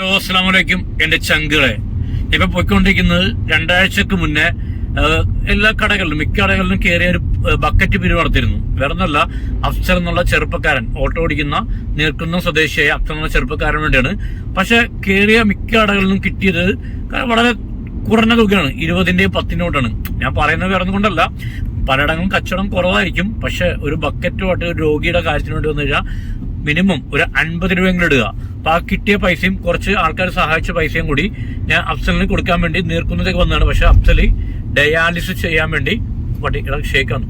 Hello അസ്സാം വലൈക്കും എന്റെ ചങ്കുകളെ ഇപ്പൊ പോയിക്കൊണ്ടിരിക്കുന്നത് രണ്ടാഴ്ചക്ക് മുന്നേ എല്ലാ കടകളിലും മിക്ക കടകളിലും കയറിയ ഒരു ബക്കറ്റ് പിരിവ് നടത്തിയിരുന്നു. വേറെ അഫ്സർ എന്നുള്ള ചെറുപ്പക്കാരൻ ഓട്ടോ ഓടിക്കുന്ന നീർക്കുന്ന സ്വദേശിയായ അഫ്സർ എന്നുള്ള ചെറുപ്പക്കാരൻ വേണ്ടിയാണ്. പക്ഷെ കയറിയ മിക്ക കടകളിലും കിട്ടിയത് വളരെ കുറഞ്ഞ തുകയാണ് ഇരുപതിന്റെയും പത്തിനോട്ടാണ് ഞാൻ പറയുന്നത് വേറെ കൊണ്ടല്ല. പലയിടങ്ങളും കച്ചവടം കുറവായിരിക്കും. പക്ഷെ ഒരു ബക്കറ്റുമായിട്ട് ഒരു രോഗിയുടെ കാര്യത്തിന് വേണ്ടി വന്നു കഴിഞ്ഞാൽ മിനിമം ഒരു അൻപത് രൂപയെങ്കിലും ഇടുക. അപ്പൊ ആ കിട്ടിയ പൈസയും കുറച്ച് ആൾക്കാർ സഹായിച്ച പൈസയും കൂടി ഞാൻ അഫ്സലിന് കൊടുക്കാൻ വേണ്ടി നീർക്കുന്നതൊക്കെ വന്നതാണ്. പക്ഷെ അഫ്സലി ഡയാലിസിസ് ചെയ്യാൻ വേണ്ടി വട്ടി ഷേക്കാണ്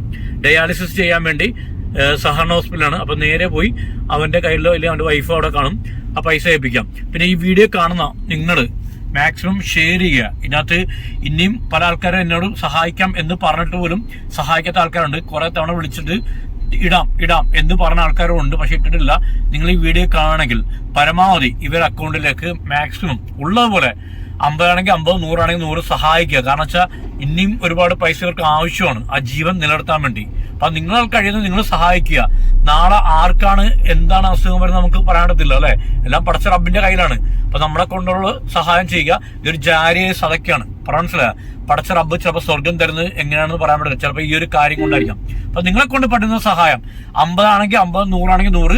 ഡയാലിസിസ് ചെയ്യാൻ വേണ്ടി സഹർണ ഹോസ്പിറ്റലാണ് അപ്പൊ നേരെ പോയി അവന്റെ കയ്യിലോ അല്ലെങ്കിൽ അവന്റെ വൈഫോ അവിടെ കാണും. ആ പൈസ ഏൽപ്പിക്കാം. പിന്നെ ഈ വീഡിയോ കാണുന്ന നിങ്ങൾ മാക്സിമം ഷെയർ ചെയ്യുക. ഇതിനകത്ത് ഇനിയും പല ആൾക്കാരും എന്നോട് സഹായിക്കാം എന്ന് പറഞ്ഞിട്ട് പോലും സഹായിക്കാത്ത ആൾക്കാരുണ്ട്. കുറെ തവണ വിളിച്ചിട്ട് ഇടാം ഇടാം എന്ന് പറഞ്ഞ ആൾക്കാരും ഉണ്ട് പക്ഷെ ഇട്ടിട്ടില്ല. നിങ്ങൾ ഈ വീഡിയോ കാണണമെങ്കിൽ പരമാവധി ഇവർ അക്കൗണ്ടിലേക്ക് മാക്സിമം ഉള്ളതുപോലെ അമ്പതാണെങ്കിൽ അമ്പത് നൂറാണെങ്കിൽ നൂറ് സഹായിക്കുക. കാരണം വെച്ചാൽ ഇനിയും ഒരുപാട് പൈസ ഇവർക്ക് ആവശ്യമാണ്. ആ ജീവൻ നിലനിർത്താൻ വേണ്ടി. അപ്പൊ നിങ്ങൾ കഴിയുന്നത് നിങ്ങൾ സഹായിക്കുക. നാളെ ആർക്കാണ് എന്താണ് അസുഖം വരുന്നത് നമുക്ക് പറയാൻ പറ്റത്തില്ല അല്ലേ? എല്ലാം പടച്ച റബ്ബിന്റെ കയ്യിലാണ്. അപ്പൊ നമ്മളെ കൊണ്ടുള്ള സഹായം ചെയ്യുക. ഇതൊരു ജാരിയ സതക്കാണ് പറയാൻ മനസ്സിലായ? പടച്ച റബ്ബ് ചിലപ്പോൾ സ്വർഗം തരുന്നത് എങ്ങനെയാണെന്ന് പറയാൻ പറ്റില്ല. ചിലപ്പോൾ ഈ ഒരു കാര്യം കൊണ്ടായിരിക്കാം. അപ്പൊ നിങ്ങളെ കൊണ്ട് പറ്റുന്ന സഹായം അമ്പതാണെങ്കിൽ അമ്പത് നൂറാണെങ്കിൽ നൂറ്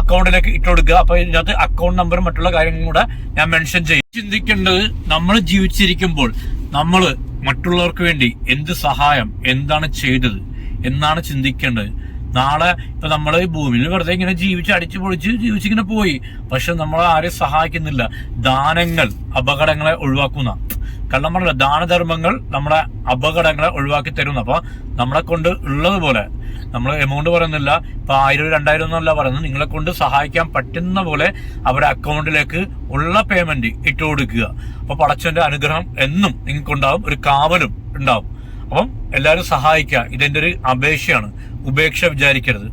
അക്കൗണ്ടിലേക്ക് ഇട്ട് കൊടുക്കുക. അപ്പൊ ഇതിനകത്ത് അക്കൗണ്ട് നമ്പറും മറ്റുള്ള കാര്യങ്ങളും കൂടെ ഞാൻ മെൻഷൻ ചെയ്യും. ചിന്തിക്കേണ്ടത് നമ്മൾ ജീവിച്ചിരിക്കുമ്പോൾ നമ്മൾ മറ്റുള്ളവർക്ക് വേണ്ടി എന്ത് സഹായം എന്താണ് ചെയ്തത് എന്നാണ് ചിന്തിക്കേണ്ടത്. നാളെ ഇപ്പൊ നമ്മൾ ഭൂമിയിൽ വെറുതെ ഇങ്ങനെ ജീവിച്ച് അടിച്ചു പൊളിച്ച് ജീവിച്ചിങ്ങനെ പോയി. പക്ഷെ നമ്മൾ ആരെയും സഹായിക്കുന്നില്ല. ദാനങ്ങൾ അപകടങ്ങളെ ഒഴിവാക്കുന്ന കള്ളം നമ്മുടെ ദാനധർമ്മങ്ങൾ നമ്മളെ അപകടങ്ങളെ ഒഴിവാക്കി തരുന്നു. അപ്പൊ നമ്മളെ കൊണ്ട് ഉള്ളതുപോലെ നമ്മൾ എമൗണ്ട് പറയുന്നില്ല. ഇപ്പൊ ആയിരം രണ്ടായിരം എന്നല്ല പറയുന്നത്. നിങ്ങളെ കൊണ്ട് സഹായിക്കാൻ പറ്റുന്ന പോലെ അവരുടെ അക്കൗണ്ടിലേക്ക് ഉള്ള പേയ്മെന്റ് ഇട്ട് കൊടുക്കുക. അപ്പൊ പടച്ചന്റെ അനുഗ്രഹം എന്നും നിങ്ങൾക്കുണ്ടാവും. ഒരു കാവലും ഉണ്ടാവും. അപ്പം എല്ലാവരും സഹായിക്കുക. ഇതെന്റെ ഒരു അപേക്ഷയാണ്. ഉപേക്ഷ വിചാരിക്കരുത്.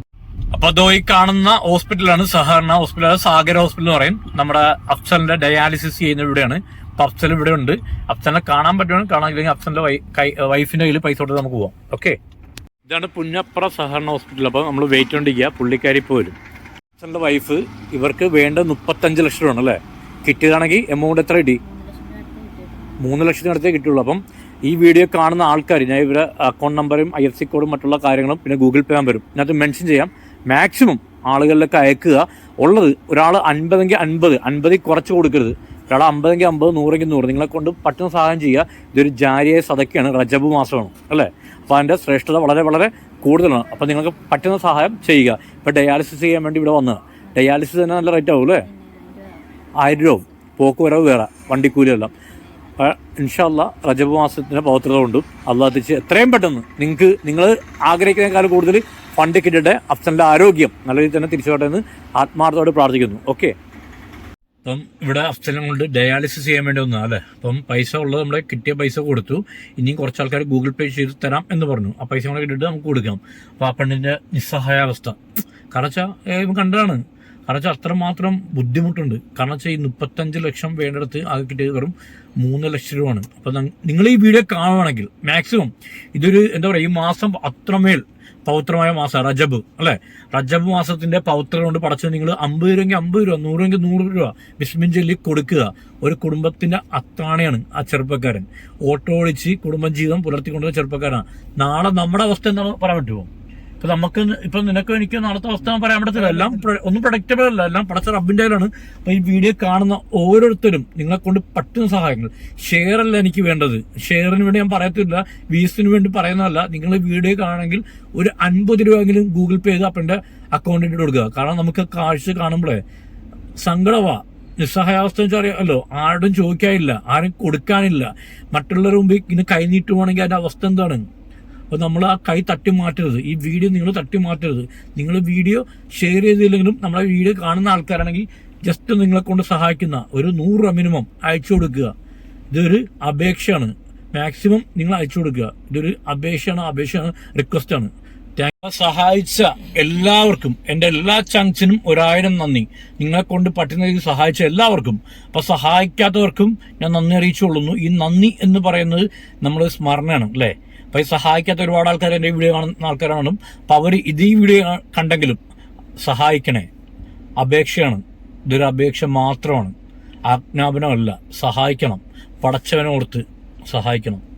അപ്പൊ അതോ ഈ കാണുന്ന ഹോസ്പിറ്റലാണ് സഹകരണ ഹോസ്പിറ്റൽ സാഗര ഹോസ്പിറ്റൽ എന്ന് പറയും. നമ്മുടെ അഫ്സലിന്റെ ഡയാലിസിസ് ചെയ്യുന്ന ഇവിടെയാണ്. അപ്പൊ അഫ്സൽ ഇവിടെ ഉണ്ട്. അഫ്സലിനെ കാണാൻ പറ്റുവാണെങ്കിൽ കാണാൻ ഇല്ലെങ്കിൽ അഫ്സലിന്റെ വൈ- കൈ- വൈഫിന്റെ കയ്യിൽ പൈസ കൊടുത്ത് നമുക്ക് പോവാം. ഓക്കെ ഇതാണ് പുന്നപ്പുറ സഹകരണ ഹോസ്പിറ്റൽ. അപ്പൊ നമ്മൾ വെയിറ്റ് കൊണ്ടിരിക്കുക പുള്ളിക്കാരി ഇപ്പോൾ വരും. അഫ്സലിന്റെ വൈഫ് ഇവർക്ക് വേണ്ട മുപ്പത്തഞ്ച് ലക്ഷം രൂപ അല്ലേ? കിട്ടിയതാണെങ്കിൽ എമൗണ്ട് എത്ര കിട്ടി? മൂന്ന് ലക്ഷത്തിനടുത്തേ കിട്ടുള്ളൂ അപ്പം ഈ വീഡിയോ കാണുന്ന ആൾക്കാർ ഞാൻ ഇവരെ അക്കൗണ്ട് നമ്പറും ഐ എഫ് സി കോഡും മറ്റുള്ള കാര്യങ്ങളും പിന്നെ ഗൂഗിൾ പേ നമ്പരും ഇതിനകത്ത് മെൻഷൻ ചെയ്യാം. മാക്സിമം ആളുകളിലേക്ക് അയക്കുക. ഉള്ളത് ഒരാൾ അൻപതെങ്കിൽ അൻപത് അൻപതിൽ കുറച്ച് കൊടുക്കരുത്. ഒരാൾ അമ്പതെങ്കിൽ അമ്പത് നൂറെങ്കിൽ നൂറ്. നിങ്ങളെ കൊണ്ട് പറ്റുന്ന സഹായം ചെയ്യുക. ഇതൊരു ജാരിയായ സതക്കാണ് റജബ് മാസമാണ് അല്ലേ? അപ്പോൾ അതിന്റെ ശ്രേഷ്ഠത വളരെ വളരെ കൂടുതലാണ്. അപ്പോൾ നിങ്ങൾക്ക് പറ്റുന്ന സഹായം ചെയ്യുക. ഇപ്പോൾ ഡയാലിസിസ് ചെയ്യാൻ വേണ്ടി ഇവിടെ വന്നത്. ഡയാലിസിസ് തന്നെ നല്ല റേറ്റ് ആവും അല്ലേ? ആയിരം രൂപ പോക്ക് വരവ് വേറെ വണ്ടിക്കൂലിയെല്ലാം. ഇൻഷല്ല റജബ് മാസത്തിന്റെ പവിത്രത കൊണ്ടും അള്ളാഹ് തിരിച്ച് എത്രയും പെട്ടെന്ന് നിങ്ങൾക്ക് നിങ്ങൾ ആഗ്രഹിക്കുന്നതിനേക്കാൾ കൂടുതൽ ഫണ്ട് കിട്ടിയിട്ട് അഫ്സലിന്റെ ആരോഗ്യം നല്ല രീതിയിൽ തന്നെ തിരിച്ചോട്ടെ എന്ന് ആത്മാർത്ഥത്തോടെ പ്രാർത്ഥിക്കുന്നു. ഓക്കെ അപ്പം ഇവിടെ അഫ്സലം കൊണ്ട് ഡയാലിസിസ് ചെയ്യാൻ വേണ്ടി വന്നതാണ് അല്ലേ? അപ്പം പൈസ ഉള്ളത് നമ്മൾ കിട്ടിയ പൈസ കൊടുത്തു. ഇനിയും കുറച്ച് ആൾക്കാർ ഗൂഗിൾ പേ ചെയ്ത് തരാം എന്ന് പറഞ്ഞു. ആ പൈസ കൂടെ കിട്ടിയിട്ട് നമുക്ക് കൊടുക്കാം. അപ്പോൾ ആ പെണ്ണിന്റെ നിസ്സഹായാവസ്ഥ. കാരണം വെച്ചാൽ കണ്ടതാണ്. കാരണം വെച്ചാൽ അത്രമാത്രം ബുദ്ധിമുട്ടുണ്ട്. കാരണം വെച്ചാൽ ഈ മുപ്പത്തഞ്ച് ലക്ഷം വേണ്ടിടത്ത് ആകെ കിട്ടിയത് വെറും മൂന്ന് ലക്ഷം രൂപയാണ്. അപ്പം നിങ്ങൾ ഈ വീഡിയോ കാണുവാണെങ്കിൽ മാക്സിമം ഇതൊരു എന്താ പറയുക ഈ മാസം അത്രമേൽ പൗത്രമായ മാസം റജബ് അല്ലെ? റജബ് മാസത്തിന്റെ പൗത്രം കൊണ്ട് പടച്ച് നിങ്ങൾ അമ്പത് രൂപയെങ്കിൽ അമ്പത് രൂപ നൂറ് രൂപയെങ്കിൽ നൂറ് രൂപ ബിസ്മിൻ ചൊല്ലി കൊടുക്കുക. ഒരു കുടുംബത്തിന്റെ അത്താണയാണ് ആ ചെറുപ്പക്കാരൻ. ഓട്ടോ ഓടിച്ച് കുടുംബജീവിതം പുലർത്തിക്കൊണ്ടുള്ള ചെറുപ്പക്കാരനാണ്. നാളെ നമ്മുടെ അവസ്ഥ എന്താണെന്ന് പറയാൻ പറ്റുമോ? ഇപ്പൊ നമുക്ക് ഇപ്പൊ നിനക്ക് എനിക്ക് നടത്ത അവസ്ഥ പറയാൻ പറ്റത്തില്ല. എല്ലാം ഒന്നും പ്രൊഡക്റ്റബിൾ അല്ല. എല്ലാം പടച്ച റബ്ബിന്റെ അപ്പൊ ഈ വീഡിയോ കാണുന്ന ഓരോരുത്തരും നിങ്ങളെ കൊണ്ട് പറ്റുന്ന സഹായങ്ങൾ. ഷെയർ അല്ല എനിക്ക് വേണ്ടത്. ഷെയറിന് വേണ്ടി ഞാൻ പറയത്തില്ല. വീസിന് വേണ്ടി പറയുന്നതല്ല. നിങ്ങൾ വീഡിയോ കാണണമെങ്കിൽ ഒരു അൻപത് രൂപയെങ്കിലും ഗൂഗിൾ പേ ചെയ്ത് അപ്പന്റെ അക്കൗണ്ടിൽ കൊടുക്കുക. കാരണം നമുക്ക് കാഴ്ച കാണുമ്പോഴേ സങ്കടവാ. നിസ്സഹായാവസ്ഥ വെച്ചാൽ അറിയാമല്ലോ ആരോടും ചോദിക്കാനില്ല ആരും കൊടുക്കാനില്ല. മറ്റുള്ളവരുടെ മുമ്പിൽ ഇങ്ങനെ കൈനീട്ടുവാണെങ്കിൽ അതിന്റെ അവസ്ഥ എന്താണ്? അപ്പോൾ നമ്മൾ ആ കൈ തട്ടി മാറ്റരുത് ഈ വീഡിയോ നിങ്ങൾ തട്ടി മാറ്റരുത് നിങ്ങൾ വീഡിയോ ഷെയർ ചെയ്തില്ലെങ്കിലും നമ്മളെ വീഡിയോ കാണുന്ന ആൾക്കാരാണെങ്കിൽ ജസ്റ്റ് നിങ്ങളെ കൊണ്ട് സഹായിക്കുന്ന ഒരു നൂറ് രൂപ മിനിമം അയച്ചു കൊടുക്കുക. ഇതൊരു അപേക്ഷയാണ്. മാക്സിമം നിങ്ങൾ അയച്ചു കൊടുക്കുക. ഇതൊരു അപേക്ഷയാണ്. അപേക്ഷയാണ് റിക്വസ്റ്റ് ആണ്. താങ്കൾ സഹായിച്ച എല്ലാവർക്കും എന്റെ എല്ലാ ചങ്സിനും ഒരായിരം നന്ദി. നിങ്ങളെ കൊണ്ട് പറ്റുന്ന സഹായിച്ച എല്ലാവർക്കും. അപ്പൊ സഹായിക്കാത്തവർക്കും ഞാൻ നന്ദി അറിയിച്ചുകൊള്ളുന്നു. ഈ നന്ദി എന്ന് പറയുന്നത് നമ്മൾ സ്മരണയാണ് അല്ലേ? അപ്പൊ ഈ സഹായിക്കാത്ത ഒരുപാട് ആൾക്കാർ എന്റെ വീഡിയോ കാണുന്ന ആൾക്കാരാണ് അപ്പൊ അവർ ഇത് ഈ വീഡിയോ കണ്ടെങ്കിലും സഹായിക്കണേ. അപേക്ഷയാണ്. ഇതൊരു അപേക്ഷ മാത്രമാണ്. ആജ്ഞാപനമല്ല. സഹായിക്കണം. പടച്ചവനോർത്ത് സഹായിക്കണം.